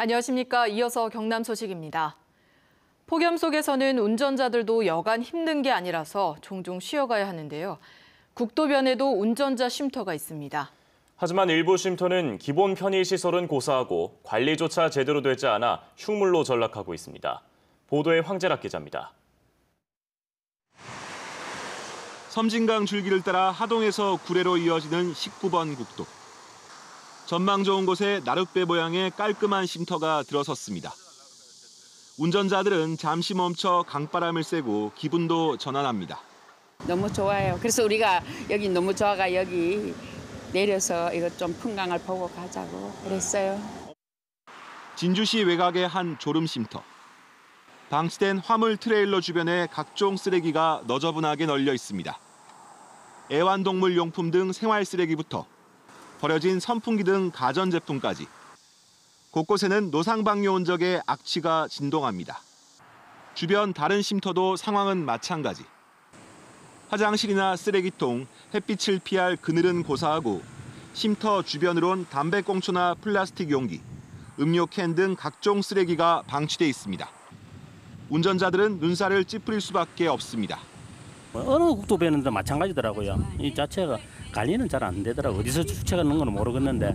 안녕하십니까. 이어서 경남 소식입니다. 폭염 속에서는 운전자들도 여간 힘든 게 아니라서 종종 쉬어가야 하는데요. 국도변에도 운전자 쉼터가 있습니다. 하지만 일부 쉼터는 기본 편의시설은 고사하고 관리조차 제대로 되지 않아 흉물로 전락하고 있습니다. 보도에 황재락 기자입니다. 섬진강 줄기를 따라 하동에서 구례로 이어지는 19번 국도. 전망 좋은 곳에 나룻배 모양의 깔끔한 쉼터가 들어섰습니다. 운전자들은 잠시 멈춰 강바람을 쐬고 기분도 전환합니다. 너무 좋아요. 그래서 우리가 여기 너무 좋아가 여기 내려서 이거 좀 풍광을 보고 가자고 그랬어요. 진주시 외곽의 한 졸음 쉼터. 방치된 화물 트레일러 주변에 각종 쓰레기가 너저분하게 널려 있습니다. 애완동물 용품 등 생활 쓰레기부터 버려진 선풍기 등 가전제품까지. 곳곳에는 노상방뇨 온적의 악취가 진동합니다. 주변 다른 쉼터도 상황은 마찬가지. 화장실이나 쓰레기통, 햇빛을 피할 그늘은 고사하고 쉼터 주변으론 담배꽁초나 플라스틱 용기, 음료 캔 등 각종 쓰레기가 방치돼 있습니다. 운전자들은 눈살을 찌푸릴 수밖에 없습니다. 어느 국도변에도 마찬가지더라고요. 이 자체가 관리는 잘 안 되더라고요. 어디서 주체가 있는 건 모르겠는데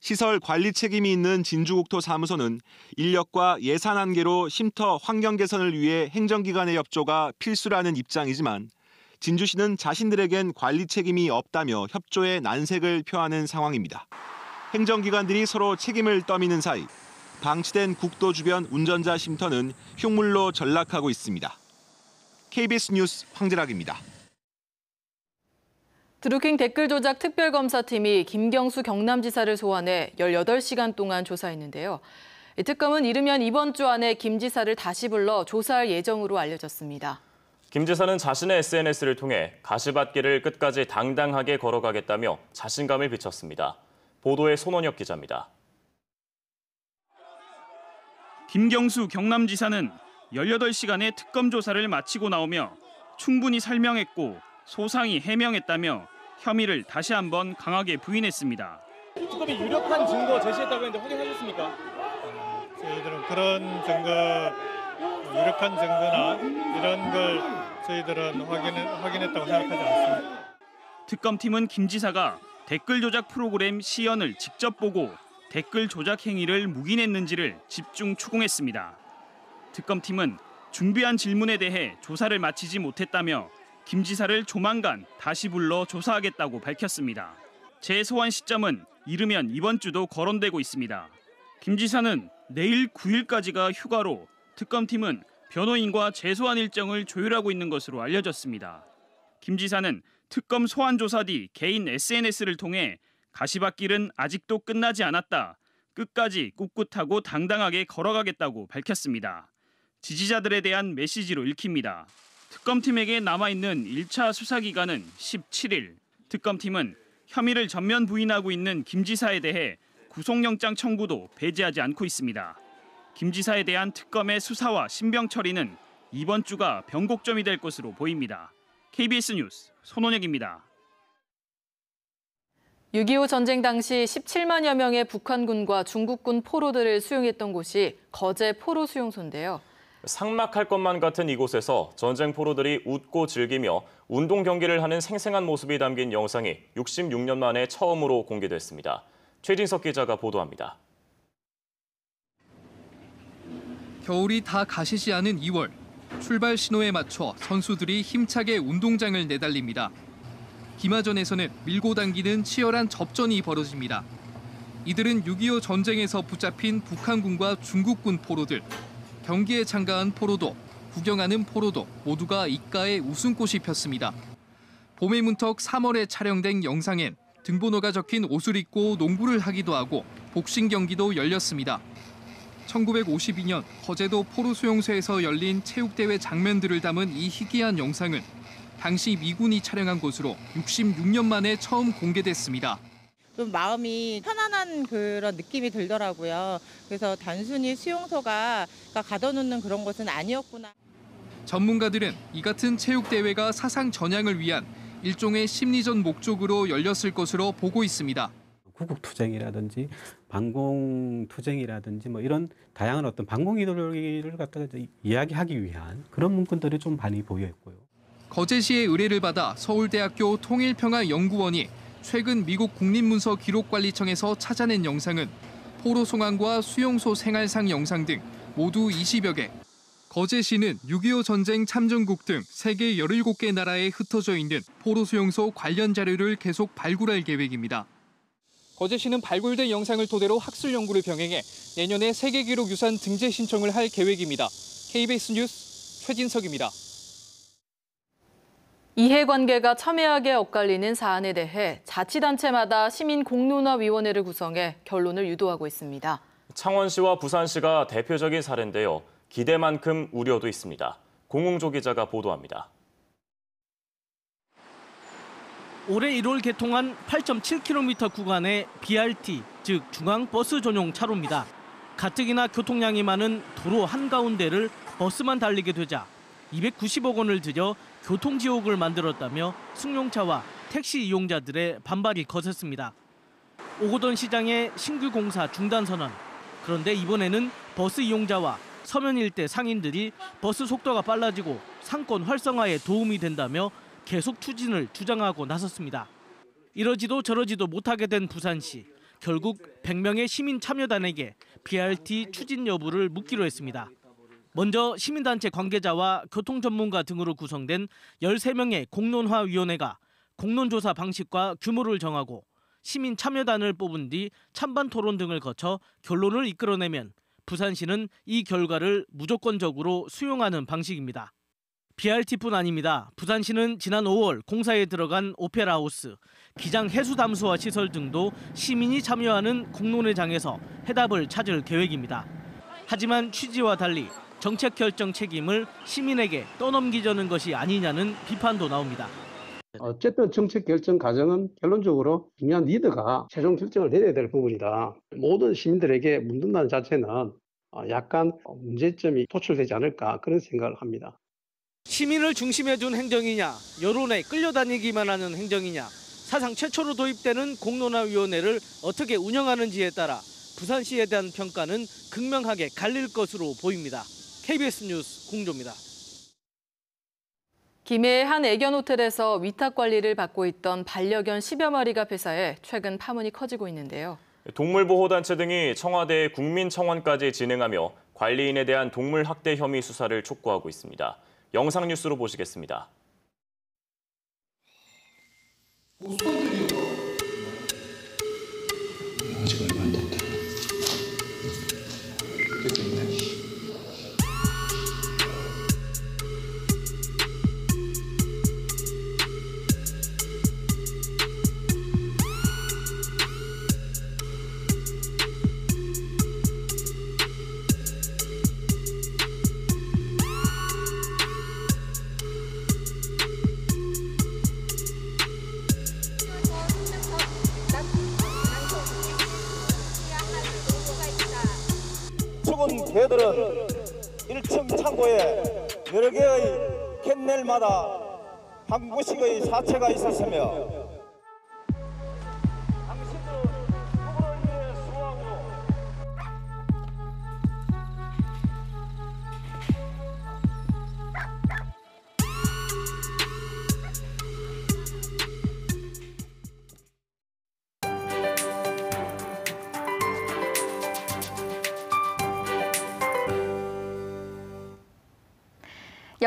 시설 관리 책임이 있는 진주국토 사무소는 인력과 예산 한계로 쉼터 환경 개선을 위해 행정기관의 협조가 필수라는 입장이지만 진주시는 자신들에겐 관리 책임이 없다며 협조에 난색을 표하는 상황입니다. 행정기관들이 서로 책임을 떠미는 사이 방치된 국도 주변 운전자 쉼터는 흉물로 전락하고 있습니다. KBS 뉴스 황재락입니다. 드루킹 댓글 조작 특별검사팀이 김경수 경남지사를 소환해 18시간 동안 조사했는데요. 이 특검은 이르면 이번 주 안에 김 지사를 다시 불러 조사할 예정으로 알려졌습니다. 김 지사는 자신의 SNS를 통해 가시밭길을 끝까지 당당하게 걸어가겠다며 자신감을 비쳤습니다. 보도에 손원혁 기자입니다. 김경수 경남지사는 18시간의 특검 조사를 마치고 나오며 충분히 설명했고 소상히 해명했다며 혐의를 다시 한번 강하게 부인했습니다. 특검이 유력한 증거 제시했다고 했는데 확인하셨습니까? 저희들은 그런 증거, 유력한 증거나 이런 걸 저희들은 확인, 확인했다고 생각하지 않습니다. 특검팀은 김 지사가 댓글 조작 프로그램 시연을 직접 보고 댓글 조작 행위를 묵인했는지를 집중 추궁했습니다. 특검팀은 준비한 질문에 대해 조사를 마치지 못했다며 김 지사를 조만간 다시 불러 조사하겠다고 밝혔습니다. 재소환 시점은 이르면 이번 주도 거론되고 있습니다. 김 지사는 내일 9일까지가 휴가로 특검팀은 변호인과 재소환 일정을 조율하고 있는 것으로 알려졌습니다. 김 지사는 특검 소환 조사 뒤 개인 SNS를 통해 가시밭길은 아직도 끝나지 않았다. 끝까지 꿋꿋하고 당당하게 걸어가겠다고 밝혔습니다. 지지자들에 대한 메시지로 읽힙니다. 특검팀에게 남아있는 1차 수사 기간은 17일. 특검팀은 혐의를 전면 부인하고 있는 김 지사에 대해 구속영장 청구도 배제하지 않고 있습니다. 김 지사에 대한 특검의 수사와 신병 처리는 이번 주가 변곡점이 될 것으로 보입니다. KBS 뉴스 손원혁입니다. 6.25 전쟁 당시 17만여 명의 북한군과 중국군 포로들을 수용했던 곳이 거제 포로 수용소인데요. 상막할 것만 같은 이곳에서 전쟁 포로들이 웃고 즐기며 운동 경기를 하는 생생한 모습이 담긴 영상이 66년 만에 처음으로 공개됐습니다. 최진석 기자가 보도합니다. 겨울이 다 가시지 않은 2월 출발 신호에 맞춰 선수들이 힘차게 운동장을 내달립니다. 기마전에서는 밀고 당기는 치열한 접전이 벌어집니다. 이들은 6.25 전쟁에서 붙잡힌 북한군과 중국군 포로들, 경기에 참가한 포로도, 구경하는 포로도 모두가 입가에 웃음꽃이 폈습니다. 봄의 문턱 3월에 촬영된 영상엔 등번호가 적힌 옷을 입고 농구를 하기도 하고 복싱 경기도 열렸습니다. 1952년 거제도 포로 수용소에서 열린 체육대회 장면들을 담은 이 희귀한 영상은 당시 미군이 촬영한 것으로 66년 만에 처음 공개됐습니다. 좀 마음이 편안한 그런 느낌이 들더라고요. 그래서 단순히 수용소가 가둬놓는 그런 것은 아니었구나. 전문가들은 이 같은 체육대회가 사상 전향을 위한 일종의 심리전 목적으로 열렸을 것으로 보고 있습니다. 구국투쟁이라든지 반공투쟁이라든지 뭐 이런 다양한 어떤 반공 이데올로기를 갖다가 이야기하기 위한 그런 문구들이 좀 많이 보여 있고요. 거제시의 의뢰를 받아 서울대학교 통일평화연구원이 최근 미국 국립문서 기록관리청에서 찾아낸 영상은 포로 송환과 수용소 생활상 영상 등 모두 20여 개. 거제 시는 6.25 전쟁 참전국 등 세계 17개 나라에 흩어져 있는 포로 수용소 관련 자료를 계속 발굴할 계획입니다. 거제 시는 발굴된 영상을 토대로 학술 연구를 병행해 내년에 세계 기록 유산 등재 신청을 할 계획입니다. KBS 뉴스 최진석입니다. 이해관계가 첨예하게 엇갈리는 사안에 대해 자치단체마다 시민 공론화위원회를 구성해 결론을 유도하고 있습니다. 창원시와 부산시가 대표적인 사례인데요. 기대만큼 우려도 있습니다. 공웅조 기자가 보도합니다. 올해 1월 개통한 8.7km 구간의 BRT, 즉 중앙버스 전용 차로입니다. 가뜩이나 교통량이 많은 도로 한가운데를 버스만 달리게 되자 290억 원을 들여 교통지옥을 만들었다며 승용차와 택시 이용자들의 반발이 거셌습니다. 오고돈 시장의 신규 공사 중단 선언. 그런데 이번에는 버스 이용자와 서면 일대 상인들이 버스 속도가 빨라지고 상권 활성화에 도움이 된다며 계속 추진을 주장하고 나섰습니다. 이러지도 저러지도 못하게 된 부산시. 결국 100명의 시민 참여단에게 BRT 추진 여부를 묻기로 했습니다. 먼저 시민단체 관계자와 교통 전문가 등으로 구성된 13명의 공론화위원회가 공론조사 방식과 규모를 정하고 시민 참여단을 뽑은 뒤 찬반 토론 등을 거쳐 결론을 이끌어내면 부산시는 이 결과를 무조건적으로 수용하는 방식입니다. BRT뿐 아닙니다. 부산시는 지난 5월 공사에 들어간 오페라 하우스, 기장 해수 담수화 시설 등도 시민이 참여하는 공론회장에서 해답을 찾을 계획입니다. 하지만 취지와 달리 정책 결정 책임을 시민에게 떠넘기려는 것이 아니냐는 비판도 나옵니다. 어쨌든 정책 결정 과정은 결론적으로 중요한 리더가 최종 결정을 내려야 될 부분이다. 모든 시민들에게 묻는다는 자체는 어, 약간 문제점이 도출되지 않을까 그런 생각을 합니다. 시민을 중심에 둔 행정이냐, 여론에 끌려다니기만 하는 행정이냐, 사상 최초로 도입되는 공론화위원회를 어떻게 운영하는지에 따라 부산시에 대한 평가는 극명하게 갈릴 것으로 보입니다. KBS 뉴스 공조입니다. 김해의 한 애견 호텔에서 위탁 관리를 받고 있던 반려견 10여 마리가 폐사해 최근 파문이 커지고 있는데요. 동물보호단체 등이 청와대 국민청원까지 진행하며 관리인에 대한 동물 학대 혐의 수사를 촉구하고 있습니다. 영상 뉴스로 보시겠습니다. 죽은 개들은 1층 창고에 여러 개의 캔넬마다 한 구씩의 사체가 있었으며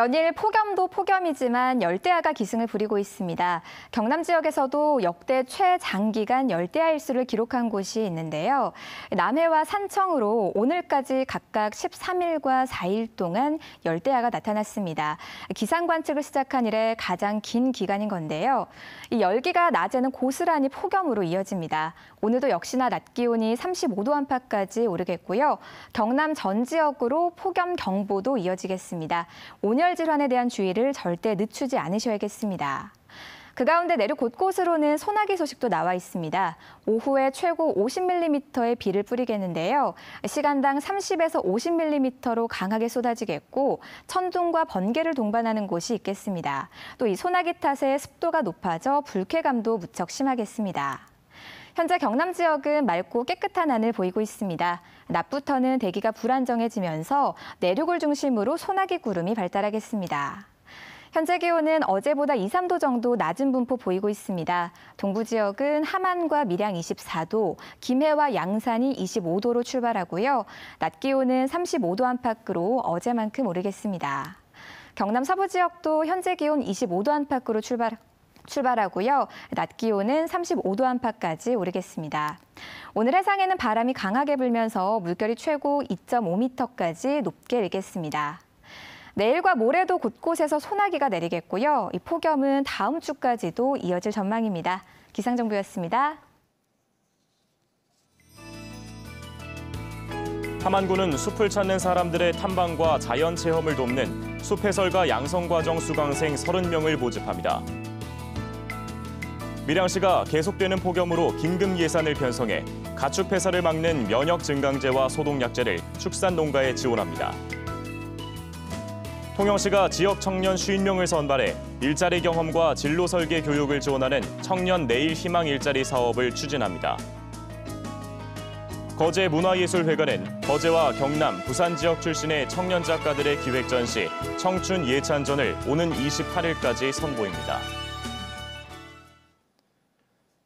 연일 폭염 도 폭염이지만 열대야가 기승을 부리고 있습니다. 경남 지역에서도 역대 최장기간 열대야 일수를 기록한 곳이 있는데요. 남해와 산청으로 오늘까지 각각 13일과 4일 동안 열대야가 나타났습니다. 기상 관측을 시작한 이래 가장 긴 기간인 건데요. 이 열기가 낮에는 고스란히 폭염으로 이어집니다. 오늘도 역시나 낮 기온이 35도 안팎까지 오르겠고요. 경남 전 지역으로 폭염 경보도 이어지겠습니다. 온열 질환에 대한 주의 를 절대 늦추지 않으셔야겠습니다. 그 가운데 내륙 곳곳으로는 소나기 소식도 나와 있습니다. 오후에 최고 50mm의 비를 뿌리겠는데요. 시간당 30에서 50mm로 강하게 쏟아지겠고 천둥과 번개를 동반하는 곳이 있겠습니다. 또 이 소나기 탓에 습도가 높아져 불쾌감도 무척 심하겠습니다. 현재 경남 지역은 맑고 깨끗한 하늘 보이고 있습니다. 낮부터는 대기가 불안정해지면서 내륙을 중심으로 소나기 구름이 발달하겠습니다. 현재 기온은 어제보다 2, 3도 정도 낮은 분포 보이고 있습니다. 동부 지역은 함안과 밀양 24도, 김해와 양산이 25도로 출발하고요. 낮 기온은 35도 안팎으로 어제만큼 오르겠습니다. 경남 서부 지역도 현재 기온 25도 안팎으로 출발 출발하고요. 낮 기온은 35도 안팎까지 오르겠습니다. 오늘 해상에는 바람이 강하게 불면서 물결이 최고 2.5m까지 높게 일겠습니다. 내일과 모레도 곳곳에서 소나기가 내리겠고요. 이 폭염은 다음 주까지도 이어질 전망입니다. 기상정보였습니다. 함안군은 숲을 찾는 사람들의 탐방과 자연 체험을 돕는 숲해설가 양성과정 수강생 30명을 모집합니다. 밀양시가 계속되는 폭염으로 긴급 예산을 편성해 가축 폐사를 막는 면역 증강제와 소독약제를 축산 농가에 지원합니다. 통영시가 지역 청년 50명을 선발해 일자리 경험과 진로 설계 교육을 지원하는 청년 내일 희망 일자리 사업을 추진합니다. 거제 문화예술회관은 거제와 경남, 부산 지역 출신의 청년 작가들의 기획 전시 청춘 예찬전을 오는 28일까지 선보입니다.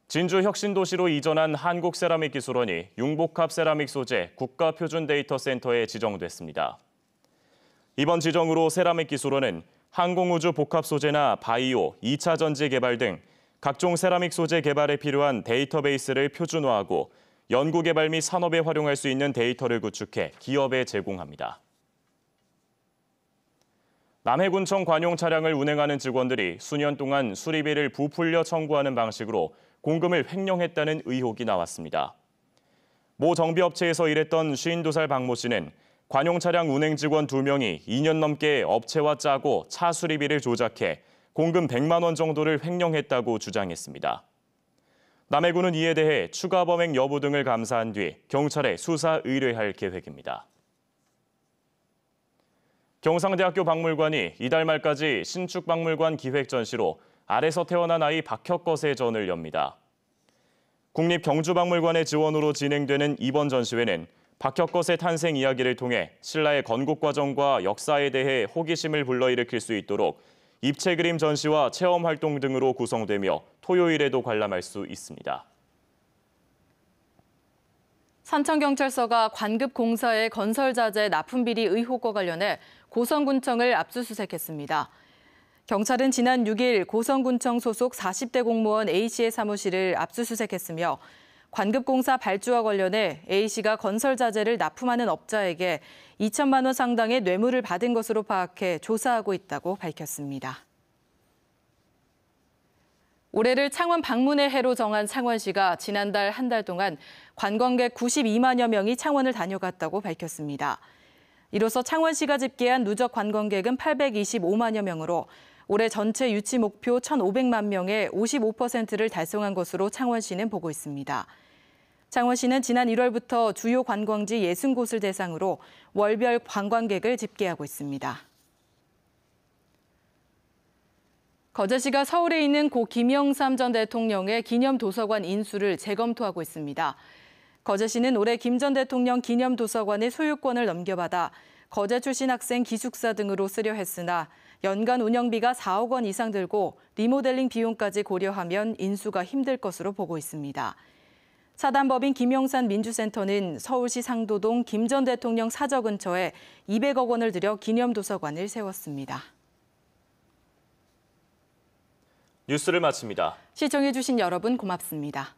진주 혁신도시로 이전한 한국세라믹기술원이 융복합 세라믹 소재 국가표준데이터센터에 지정됐습니다. 이번 지정으로 세라믹 기술원은 항공우주 복합 소재나 바이오, 2차 전지 개발 등 각종 세라믹 소재 개발에 필요한 데이터베이스를 표준화하고 연구 개발 및 산업에 활용할 수 있는 데이터를 구축해 기업에 제공합니다. 남해군청 관용 차량을 운행하는 직원들이 수년 동안 수리비를 부풀려 청구하는 방식으로 공금을 횡령했다는 의혹이 나왔습니다. 모 정비업체에서 일했던 52살 박모 씨는 관용 차량 운행 직원 2명이 2년 넘게 업체와 짜고 차 수리비를 조작해 공금 100만 원 정도를 횡령했다고 주장했습니다. 남해군은 이에 대해 추가 범행 여부 등을 감사한 뒤 경찰에 수사 의뢰할 계획입니다. 경상대학교 박물관이 이달 말까지 신축박물관 기획 전시로 알에서 태어난 아이 박혁것의 전을 엽니다. 국립경주박물관의 지원으로 진행되는 이번 전시회는 박혁것의 탄생 이야기를 통해 신라의 건국 과정과 역사에 대해 호기심을 불러일으킬 수 있도록 입체 그림 전시와 체험 활동 등으로 구성되며 토요일에도 관람할 수 있습니다. 산청경찰서가 관급공사의 건설자재 납품비리 의혹과 관련해 고성군청을 압수수색했습니다. 경찰은 지난 6일 고성군청 소속 40대 공무원 A씨의 사무실을 압수수색했으며 관급공사 발주와 관련해 A씨가 건설자재를 납품하는 업자에게 2천만 원 상당의 뇌물을 받은 것으로 파악해 조사하고 있다고 밝혔습니다. 올해를 창원 방문의 해로 정한 창원시가 지난달 한 달 동안 관광객 92만여 명이 창원을 다녀갔다고 밝혔습니다. 이로써 창원시가 집계한 누적 관광객은 825만여 명으로 올해 전체 유치 목표 1,500만 명의 55%를 달성한 것으로 창원시는 보고 있습니다. 창원시는 지난 1월부터 주요 관광지 60곳을 대상으로 월별 관광객을 집계하고 있습니다. 거제시가 서울에 있는 고 김영삼 전 대통령의 기념 도서관 인수를 재검토하고 있습니다. 거제시는 올해 김 전 대통령 기념 도서관의 소유권을 넘겨받아 거제 출신 학생 기숙사 등으로 쓰려 했으나 연간 운영비가 4억 원 이상 들고 리모델링 비용까지 고려하면 인수가 힘들 것으로 보고 있습니다. 사단법인 김영산 민주센터는 서울시 상도동 김 전 대통령 사저 근처에 200억 원을 들여 기념도서관을 세웠습니다. 뉴스를 마칩니다. 시청해주신 여러분 고맙습니다.